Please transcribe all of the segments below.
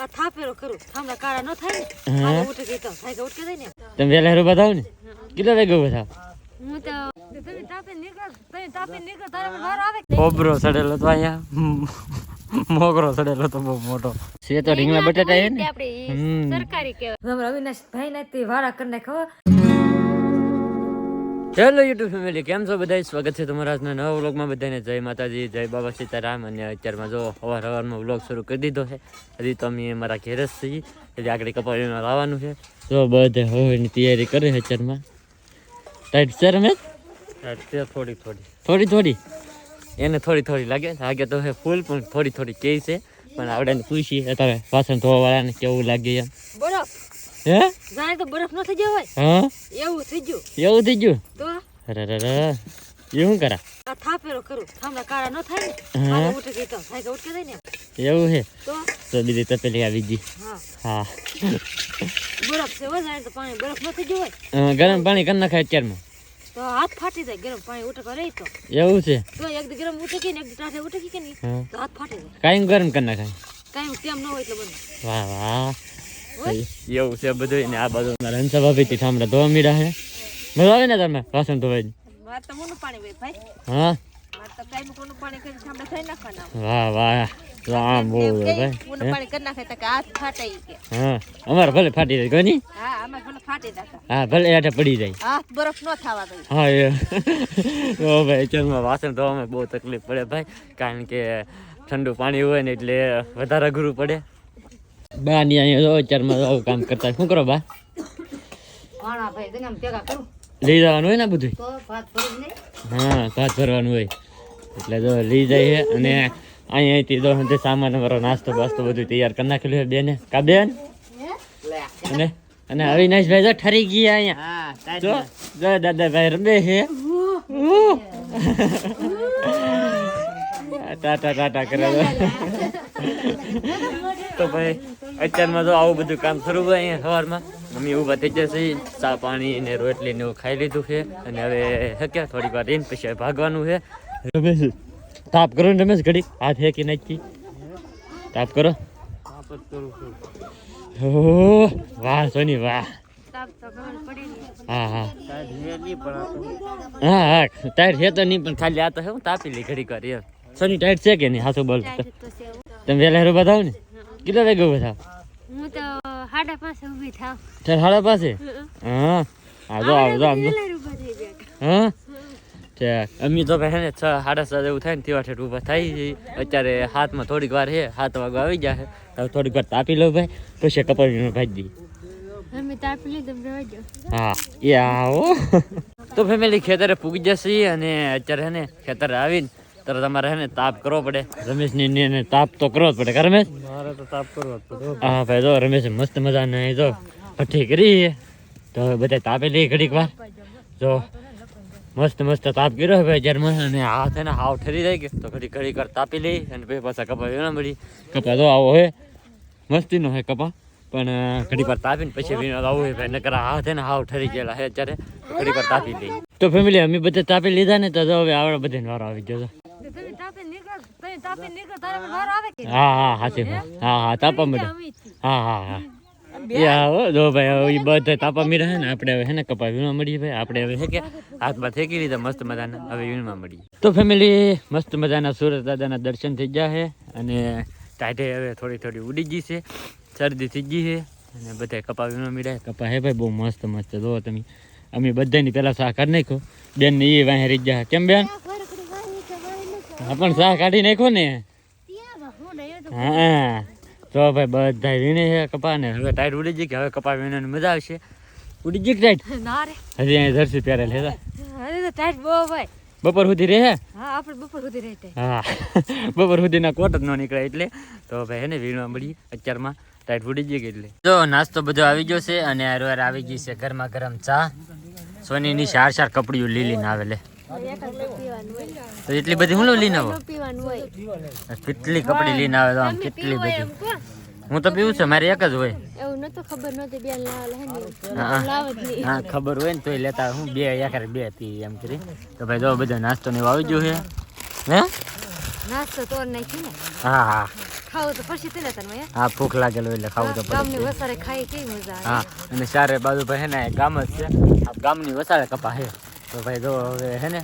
આ થાપેરો કરું. થાંભલા કાળા ન થાય ને હા. ઉઠે કે તો થાય કે ઉઠકે થાય ને. તમે વહેલા હેરું બતાવો ને? કેટલા વાગે બતાવો હું તો તમે તાપે નીકળ તમે તાપે નીકળ તારા પર આવે. કોબરો સડેલો તો અહીંયા. મોગરો સડેલો તો બહુ મોટો. છે તો રીંગણા બટાટા હે ને? હમ. સરકારી કહેવાય. અવિનાશ ભાઈ ને તે વાળા કરી નાખવા હેલો યુટ્યુબ ફેમિલી કેમ છો બધા સ્વાગત છે તમારા આજના નવા વ્લોગમાં બધાને જય માતાજી જય બાબા સીતારામ. અને અત્યારમાં જો અવાર અવારમાં વ્લોગ શરૂ કરી દીધો છે. હજી તો અમે મારા ઘેર જ છીએ. એટલે આગળ કપાળીમાં લાવવાનું છે. તો બધે હવાની તૈયારી કરે છે અત્યારમાં. ટાઈટ છે રમેશ? થોડી થોડી. થોડી થોડી? એને થોડી થોડી લાગે. લાગે તો હે ફૂલ પણ થોડી થોડી કે છે. પણ આપણે પૂછીએ અત્યારે વાસણ ધોવાવાળાને કેવું લાગે એમ. બરફ હે? જાણે તો બરફ ન થઈ ગયો હોય. હા? એવું થઈ ગયું. એવું થઈ ગયું? તો? અરે રે રે એ શું કરા? આ થાપેરો કરું થાંભલા કાળા ન થાય ને? હા. ઉઠે કે તો. થાય કે થાય ને એવું છે તો? તો બીજી તપેલી આવી ગઈ. હા. હા. બરફ છે હોય જાણે તો પાણી બરફ ન થઈ ગયું હોય. ગરમ પાણી કરી નાખાય અત્યારમાં. તો હાથ ફાટી જાય ગરમ પાણી ઉઠે રહી તો. એવું છે? તો એક દી ગરમ ઉઠે કે ને એક દી ટાઢે ઉઠે કે નહીં? હા. તો હાથ ફાટી જાય. કાંઈ ગરમ કરી નાખાય. કાંઈ તેમ ન હોય એટલે બધું વાહ વાહ. એવું છે બધું ને આ બાજુ રણસભા થી ઠામડા ધોવા મીડા છે. મજા આવે ને તમે વાસણ ભાઈ. હા? વાહ વાહ. ઈ કે હા? અમારે ભલે ફાટી જાય કોની હા ભલે ફાટી હા ભલે પડી જાય. હાથ બરફ ન થવા દઈ હા એ. ભાઈ ચલમાં વાસણ ધોવામાં બહુ તકલીફ પડે ભાઈ કારણ કે ઠંડુ પાણી હોય ને એટલે વધારે અઘરું પડે. બા ની અહીંયા જો અત્યારમાં આવું કામ કરતા શું કરો બા? લઈ જવાનું હોય ને બધું હા ભાત ભરવાનું હોય. એટલે જો લઈ જાય છે અને અહીંયાથી જો તે સામાન અમારો નાસ્તો બાસ્તો બધું તૈયાર કરી નાખેલું છે બેને. કા બેન? અને અને અવિનાશભાઈ જો ઠરી ગયા અહીંયા. જો જો દાદાભાઈ રમે છે. ટાટા ટાટા કરે. તો ભાઈ અત્યારમાં તો આવું બધું કામ શરૂ હોય અહીંયા સવારમાં. મમ્મી ઊભા થઈ જશે ચા પાણી ને રોટલી ને એવું ખાઈ લીધું છે. અને હવે હક્યા થોડીક વાર રહીને પછી ભાગવાનું છે. રમેશ તાપ કરો ને રમેશ ઘડી હાથ હેકી નાખી. તાપ કરો. ઓહ, વાહ સોની વાહ. હા હા. હા હા ટાયર છે તો નહીં પણ ખાલી આ તો હું તાપી લઈ ઘડી કરી સોની ટાઈટ છે કે નહીં? હાથો બોલ. તમે વહેલા હેરો બતાવો ને? કેટલા વાગે બતાવો હું તો હાડા પાસે ઊભી થાવ. ચાલ હાડા પાસે? હા. હા જો આવો જો આમ જો. વેલા ઊભા થઈ ગયા હા? અમે તો હે ને છ સાડા સાત એવું થાય ને તેવા ઠેઠ ઊભા થાય છે. અત્યારે હાથમાં થોડીક વાર છે હાથ વાગવા આવી ગયા તો થોડીક વાર તાપી લો ભાઈ પછી કપાવીને ભાજી અમે તાપી લીધું હા એ આવો. તો ફેમિલી ખેતરે પૂગી જશે અને અત્યારે હે ને ખેતરે આવીને તરત તમારે હે ને તાપ કરવો પડે. રમેશ ને તાપ તો કરવો જ પડે કે રમેશ? મારે તો તાપ કરવો જ પડે હા ભાઈ. જો રમેશ મસ્ત મજાને જો ભઠ્ઠી કરી તો બધા તાપી લઈ ઘડીક વાર. જો મસ્ત મસ્ત તાપ કર્યો હે ભાઈ જ્યારે મને અને હાથ એને હાવ ઠરી જાય ગયો તો ઘડી ઘડી કર તાપી લઈ અને પછી પાછા કપા વેણા મળી. કપા તો આવો હે. મસ્તીનો હે કપા પણ ઘડી પર તાપીને પછી વીણા આવું હોય ભાઈ નકર હાથ એને હાવ ઠરી ગયેલા હે અત્યારે. ઘડી પર વાર તાપી લઈ. તો ફેમિલી અમે બધા તાપી લીધા ને તો હવે આવડે બધાને વારો આવી ગયો હા હા હાચી હા હા તાપા મળે. હા હા હા. એ આવો જો ભાઈ હવે બધા તાપા મીરા હે ને આપણે હવે હે ને કપા વીણવા મળીએ ભાઈ. આપણે હવે હે કે હાથમાં થેકી લીધા મસ્ત મજાના. હવે વીણવા મળીએ. તો ફેમિલી મસ્ત મજાના સુરત દાદાના દર્શન થઈ ગયા છે અને ટાઢે હવે થોડી થોડી ઉડી ગઈ છે. શરદી થઈ ગઈ છે અને બધા કપા વીણવા મળ્યા કપા હે ભાઈ બહુ મસ્ત મસ્ત. જો તમે અમે બધાની પેલા શાહ કરી નાખ્યો. બેન ને એ વાહે રહી ગયા. કેમ બેન? પણ સા કાઢી નાખ્યો ને? હા તો ભાઈ બધા વીણે છે કપા ને હવે ટાઈટ ઉડી જઈ કે હવે કપા વીણે મજા આવશે. ઉડી જઈ ટાઈટ? ના રે. હજી અહીં જર્સી પહેરે લેતા અરે તો ટાઈટ બહુ ભાઈ બપોર સુધી રહે? હા આપણે બપોર સુધી રહે હા બપોર સુધીના કોટ જ ન નીકળે એટલે. તો ભાઈ હે ને વીણવા મળી. અત્યારમાં ટાઈટ ઉડી ગઈ કે એટલે. જો નાસ્તો બધો આવી ગયો છે અને હારવાર આવી ગઈ છે ગરમા ગરમ ચા. સોનીની ચાર ચાર કપડીઓ લીલીને આવે લે તો એટલી બધી હું લઈને આવો કેટલી કપડી લઈને આવે તો આમ કેટલી બધી? હું તો પીવું છું મારે એક જ હોય. હા હા. ખબર હોય ને તોય લેતા હું બે યાર બે હતી એમ કરી. તો ભાઈ જો બધો નાસ્તો ને આવી ગયો છે. હે? નાસ્તો તોડ નાખ્યો ને? હા હા. ખાવું તો પછી હા? ભૂખ લાગેલો એટલે ખાવું તો ગામની વસારે ખાઈ કેવી મજા હા અને ચારે બાજુ ભાઈ હે ને ગામ જ છે. આ ગામની વસાડે કપા હે તો ભાઈ જો હવે હે ને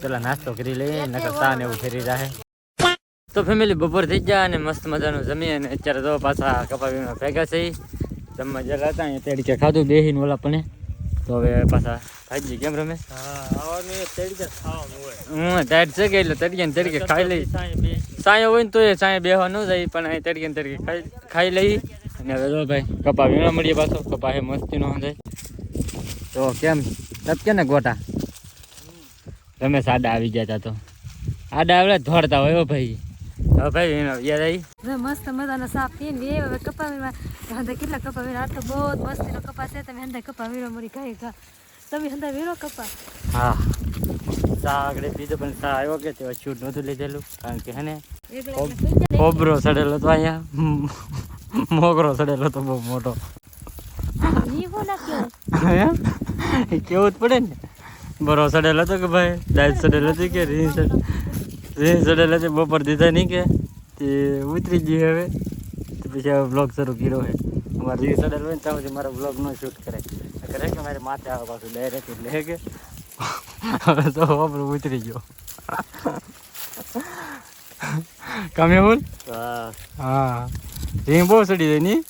પેલા નાસ્તો કરી લઈએ નકર તા ને એવું ફેરી જાહે. તો ફેમિલી બપોર થઈ ગયા અને મસ્ત મજાનું જમી અને અત્યારે તો પાછા કપા વીમાં ભેગા છે જમવા જરા હતા અહીંયા તેડકે ખાધું બેહીને ઓલા પણ. તો હવે પાછા ભાજી કેમ રમે? હું ટાઈટ છે કે એટલે તડકે તડકે ખાઈ લઈ. સાંય હોય ને તો એ સાંય બેહવા ન જાય પણ અહીં તડકે તડકે ખાઈ ખાઈ લઈ. અને હવે જો ભાઈ કપા વીણા મળીએ પાછો. કપા એ મસ્તી નો હંધાય. તો કેમ? તપ કે ને ગોટા? તમે સાડા આવી ગયા તા તો. આડા આવડે ધોડતા હોય હો ભાઈ. હવે ભાઈ આવી? મસ્ત મજાનો સાપ પીને બે. હવે કપા વીમાં કેટલા કપા આ તો બહુ મસ્તીનો કપા છે. તમે હંધા કપા વીરો મરી ખાઈ ખા તમે હંધા વીરો કપા. હા. સા આગળ પીધો પણ સા આવ્યો કે તે શૂટ નહોતું લીધેલું. કારણ કે હે ને. કોબરો સડેલો તો અહીંયા. મોગરો સડેલો તો બહુ મોટો. હું? કેવું જ પડે ને? બરો સડેલો હતો કે ભાઈ દાળ સડેલો હતી કે રીંહ સડ રીંહ સડેલો છે બપોર દીધા નહીં કે તે ઉતરી ગઈ હવે. તો પછી હવે બ્લોગ શરૂ કર્યો હોય અમારે રીંહ સડેલો હોય ને ત્યાં પછી મારો બ્લોગ નો શૂટ કરે કરે કે મારે માથે આવે પાછું ડાયરેક્ટ એટલે કે? હવે તો આપણું ઉતરી ગયો. કમે બોલ? હા. રીંહ બહુ સડી જાય ની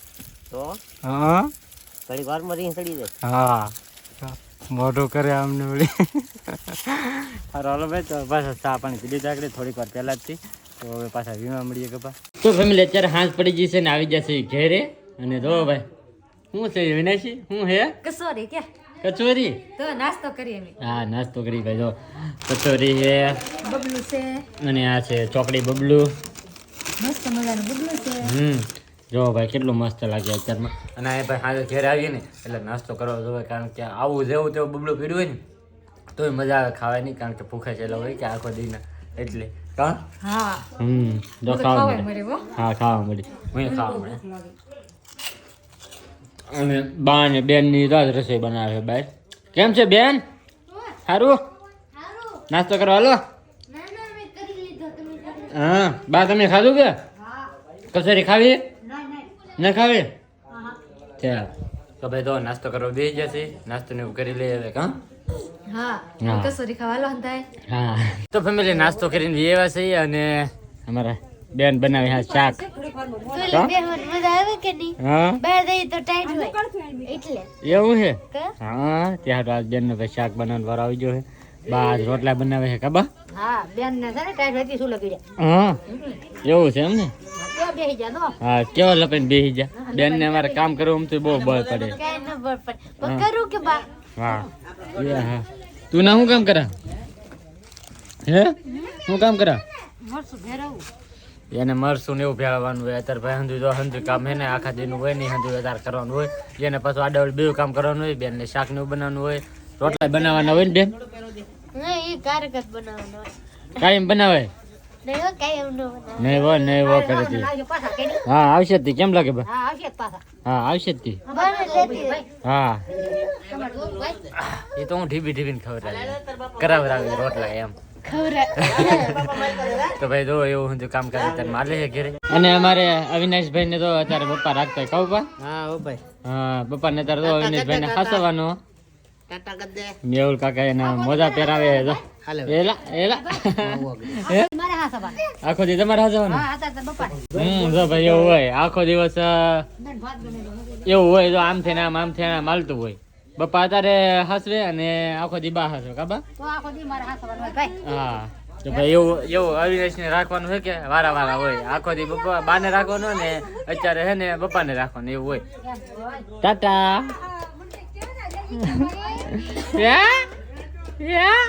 તો? હા. ઘડી વારમાં રીંગ ચડી જાય. હા. મોઢું કરે આમને વળી. હાલો ભાઈ તો પાછા ચા પાણી પીધી ચાકડી થોડીક વાર પહેલા જ તો. હવે પાછા વીમા મળીએ કપા તો ફેમિલી અત્યારે હાંસ પડી જશે ને આવી જશે ઘેરે. અને જો ભાઈ શું છે વિનાશી? શું હે? કસોરી કે? કચોરી? તો નાસ્તો કરીએ હા નાસ્તો કરી ભાઈ જો. કચોરી છે. બબલું છે. અને આ છે ચોકડી બબલું. મસ્ત મજાનું બબલું છે. હમ. જો ભાઈ કેટલું મસ્ત લાગે અત્યારમાં. અને આ ભાઈ હાજર ઘેર આવીએ ને એટલે નાસ્તો કરવો જોઈએ કારણ કે આવું જેવું તેવું બબલું પીડ્યું હોય ને તોય મજા આવે ખાવાની કારણ કે ભૂખે છેલ્લો હોય કે આખો દીના એટલે. હા? હમ જો ખાવા મળે હા. ખાવા મળી હું ખાવા મળે અને બા ને બેનની રાત રસોઈ બનાવે બાય કેમ છે બેન? સારું નાસ્તો કરવા હાલો? હા બા તમે ખાધું કે? કચોરી ખાવી? ન ખાવે ચાલ. તો ભાઈ તો નાસ્તો કરવા બે જશે નાસ્તો ને એવું કરી લઈએ હવે હા? હા. તો ફેમિલી નાસ્તો કરીને એવા છીએ અને અમારા બેન બનાવી હા શાક કાં? મજા આવે કે નહીં? હા? બહાર જઈએ તો ટાઈટ હોય. એટલે. એવું છે? હા ત્યાં તો આજ બેન નો શાક બનાવવાનો વાર આવી ગયો છે. બા રોટલા બનાવે છે કાબા હા બેન ને છે ને ટાઈટ હતી શું લગી હા એવું છે એમ ને? હા કેવા લપેન બેસી જા બેન ને અમારે કામ કરવું તો બહુ બળ પડે. ન કરું કે બા? હા. હા. તું ના શું કામ કરા? હે? શું કામ કરા? એને મરસું ને એવું ભેળવાનું હોય. અત્યારે ભાઈ હંધુ જો હંધુ કામ હે ને આખા દિનનું હોય નહીં હંધુ અત્યારે કરવાનું હોય. એને પાછું આડાવડ બે કામ કરવાનું હોય બેન ને શાક ને એવું બનાવવાનું હોય. રોટલા બનાવવાના હોય ને બેન? એ બનાવવાનો કાયમ બનાવે? નહીં ન નહીં નહીં કરે તી હા આવશે તી. કેમ લાગે બા? હા આવશે પાછા. હા આવશે તી. હા. તમારે જોવું ભાઈ. એ તો હું ઢીબી ઢીબીને ખવડાવી. કરાવરાવી રોટલા એમ. તો ભાઈ જો એવું હું કામ કરે ત્યારે માલે છે ઘરે. અને અમારે અવિનાશભાઈ ને તો અત્યારે પપ્પા રાખતા કહું પપ્પા હા ભાઈ. હા પપ્પા ને અત્યારે તો અવિનાશભાઈ ને ખાસવાનો ટાટા કર દે. મેહુલ કાકા એના મોજા પહેરાવે છે. જો. એલા એલા. હે? મારે હા સવાલ આખો દી તમારે હાજવાનું હા હતા તો બપા હમ જો ભાઈ એવું હોય. આખો દિવસ અ, ભાત બનેલો એવું હોય જો આમ થઈને આમ આમ થઈને આમ હોય. બપા અત્યારે હસવે અને આખો દી બા હસવે કાબા તો આખો દી મારે હા. તો ભાઈ એવું એવું અવિનાશ ને રાખવાનું હોય કે વારા વારા હોય? આખો દી બપા બાને રાખવાનું ને અત્યારે હે ને પપ્પાને રાખવાનું એવું હોય. ટાટા. યા યા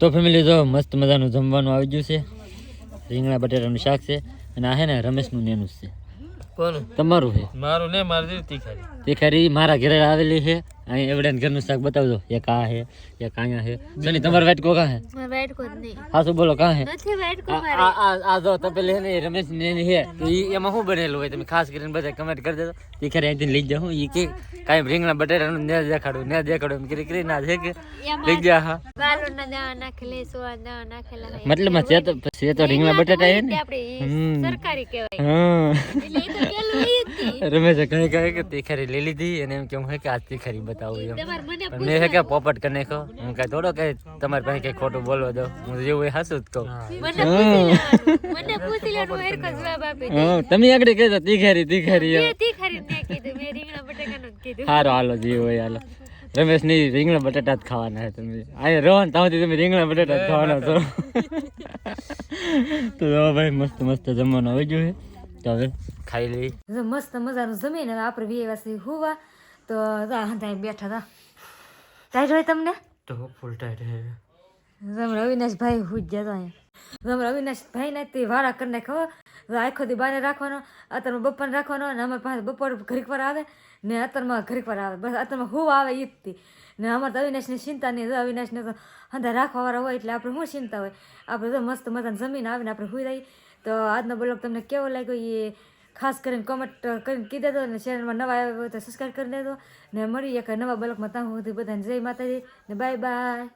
તો ફેમિલી જો મસ્ત મજાનું જમવાનું આવી ગયું છે. રીંગણા બટેટાનું શાક છે. અને આ હે ને રમેશનું નેનું છે. કોનું? તમારું છે મારું ને મારી દીધી ખાલી તીખારી મારા ઘરે આવેલી છે. અહીં એવડે ઘરનું શાક બતાવજો. એક આ છે એક અહીંયા છે. સની તમારો વાટકો કા છે? મારે વાટકો નહીં. હા શું બોલો કા છે? નથી વાટકો આ આ- આ આ જો તપેલી છે ને રમેશ ને છે. તો ઈ એમાં શું બનેલું હોય તમે ખાસ કરીને બધા કમેન્ટ કરી દેજો. તીખારી અહીંથી લઈ જાઉં ઈ કે કાઈ રીંગણા બટેટાનું ને દેખાડું ને દેખાડું એમ કરી કરી ના છે કે લઈ જા હા. બાલુના દાવા નાખેલી સો દાવા નાખેલા હોય. મતલબ છે તો છે તો રીંગણા બટેટા છે ને? આપણે સરકારી કહેવાય. હા. એટલે એ તો પેલું ઈ. રમેશે કઈ કહે કે તીખારી લઈ લીધી અને એમ કે હું કે આ તીખારી બતાવું એમ. તમારે પણ મેં હે કે પોપટ કરી નાખો હું કઈ થોડો કઈ તમારે પાસે કઈ ખોટું બોલવા દઉં હું જેવું એ હાસું જ કહું. મને પૂછી લેવાનું. મને પૂછી લેવાનું હું જવાબ આપી દઈશ. હા તમે આગળ કહેતો તીખારી તીખારી એમ. મેં તીખારી ને કીધું મેં રીંગણા બટાકાનું કીધું. હારો હાલો જીવો હોય હાલો. રમેશની રીંગણા બટાટા જ ખાવાના છે તમે. અહીંયા રહો ને ત્યાંથી તમે રીંગણા બટાટા જ ખાવાના છો. તો ભાઈ મસ્ત મસ્ત જમવાનું આવી ગયું છે. તો હવે ખાઈ લઈ. મસ્ત મજાનું જમીને આપણે બે વાસી હુવા તો ત્યાં બેઠા હતા ટાઈટ હોય તમને? તો ફૂલ ટાઈટ હે. રમણ અવિનાશ ભાઈ હુજ જતો અહીંયા. રમણ અવિનાશ ભાઈ ને તે વાળા કરી નાખો આખો દી બારે રાખવાનો અત્યારમાં બપોર રાખવાનો ને અમારે પાસે બપોર ઘડીક વાર આવે ને અત્યારમાં ઘડીક વાર આવે. બસ અત્યારમાં હું આવે એ જ ને અમારે તો અવિનાશની ચિંતા નહીં. અવિનાશ અવિનાશને તો હંધા રાખવાવાળા હોય એટલે આપણે શું ચિંતા હોય? આપણે તો મસ્ત મજાની જમીન આવીને આપણે હુઈ રહી. તો આજનો બ્લોગ તમને કેવો લાગ્યો એ ખાસ કરીને કોમેન્ટ કરીને કહી દેજો ને ચેનલમાં નવા આવ્યા તો સબસ્ક્રાઈબ કરી દેજો. ને મળીએ કે નવા બ્લોગમાં, ત્યાં સુધી બધાને જય માતાજી ને બાય બાય